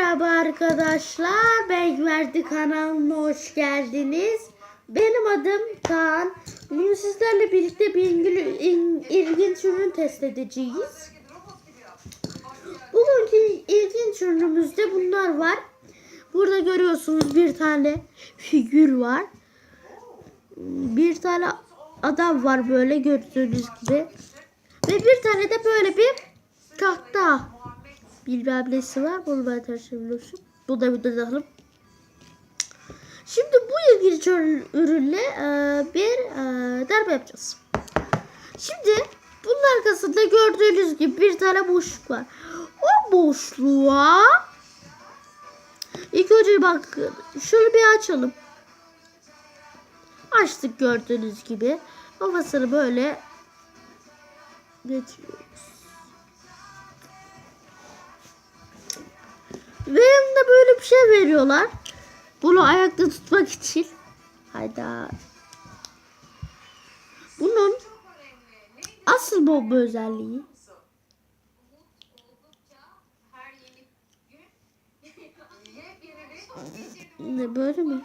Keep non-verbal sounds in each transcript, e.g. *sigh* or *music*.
Merhaba arkadaşlar. Ben Verdi kanalına hoş geldiniz. Benim adım Kaan. Bugün sizlerle birlikte bir ilginç ürün test edeceğiz. Bugünkü ilginç ürünümüzde bunlar var. Burada görüyorsunuz bir tane figür var. Bir tane adam var böyle gördüğünüz gibi. Ve bir tane de böyle bir tahta bilmem nesi var. Bunu ben taşıyabiliyorsun. Bu da bir tutalım. Şimdi bu ürün- ürünle e, bir e, darbe yapacağız. Şimdi bunun arkasında gördüğünüz gibi bir tane boşluk var. O boşluğa ilk önce bak şunu bir açalım. Açtık gördüğünüz gibi. Kafasını böyle getiriyoruz. Ve yanında böyle bir şey veriyorlar. Bunu ayakta tutmak için. Hayda. Bunun asıl bomba özelliği ne böyle mi?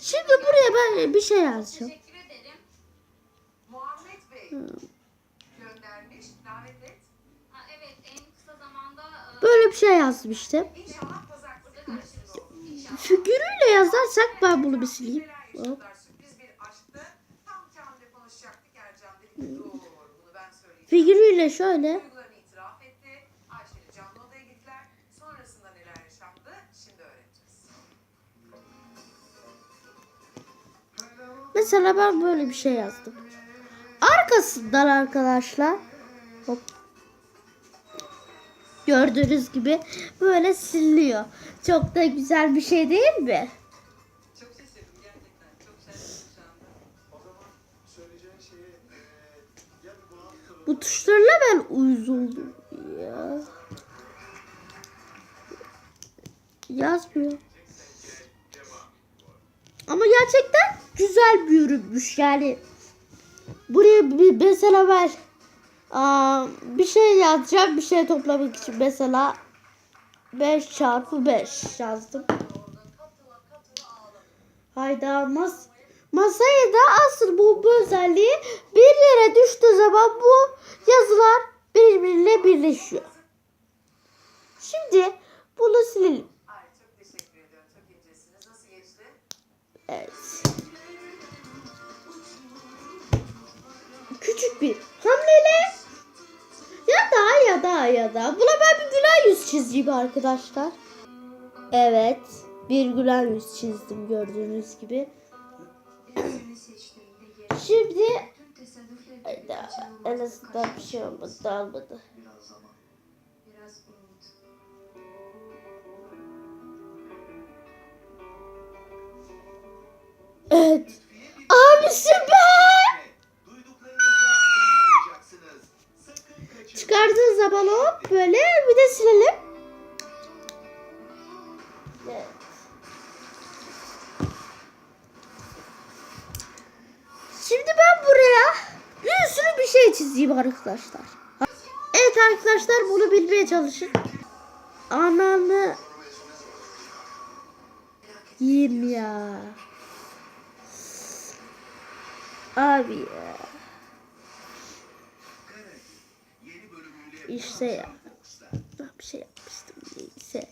Şimdi buraya ben bir şey yazacağım. Böyle bir şey yazmıştım. Figürüyle yazarsak ben bunu bir sileyim. Hop. söyleyeceğim. Figürüyle şöyle. Duygularını itiraf etti. Ayşe ile canlı odaya gittiler. Sonrasında neler yaşandı şimdi öğreneceğiz. Mesela ben böyle bir şey yazdım. Arkasından arkadaşlar hop. Gördüğünüz gibi böyle siliniyor. Çok da güzel bir şey değil mi? Çok şaşırdım gerçekten. Çok şaşırdım şu anda. O zaman söyleyeceğin şeyi eee ya bir bağlı Bu tuşlarla ben uyuz oldum ya. Yazmıyor. Ama gerçekten güzel bir ürünmüş yani. Buraya bir mesela ver. Aa, bir şey yazacağım bir şey toplamak için mesela 5 çarpı 5 yazdım. Hayda mas masayı da asıl bu, bu özelliği bir yere düştüğü zaman bu yazılar birbiriyle birleşiyor. Şimdi bunu silelim. Ay da ya da buna ben bir gülen yüz çizeyim arkadaşlar. Evet. Bir gülen yüz çizdim gördüğünüz gibi. *clears throat* Şimdi en azından bir şey olmadı dağılmadı. Evet. Abisi be! Hop böyle bir de silelim. Şimdi ben buraya bir sürü bir şey çizeyim arkadaşlar. Evet arkadaşlar bunu bilmeye çalışın. Ananı yiyeyim ya. Abi ya. Yeni bölümüyle İşte ya. Bir şey yapmıştım neyse.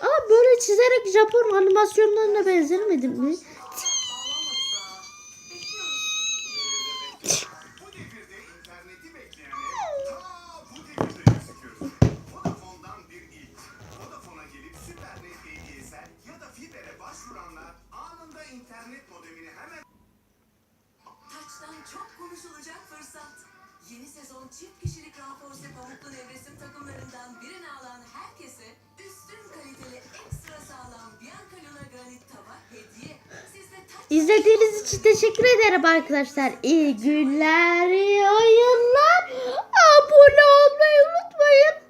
Ama böyle çizerek Japon animasyonlarına benzemedim mi? İnternet modemini hemen Taçtan çok konuşulacak fırsat. Yeni sezon çift kişilik Raforse Pamuklu Nevresim takımlarından birini alan herkese üstün kaliteli ekstra sağlam Bianca Luna Granit tava hediye. İzlediğiniz için teşekkür ederim arkadaşlar. İyi günler, iyi oyunlar. Abone olmayı unutmayın.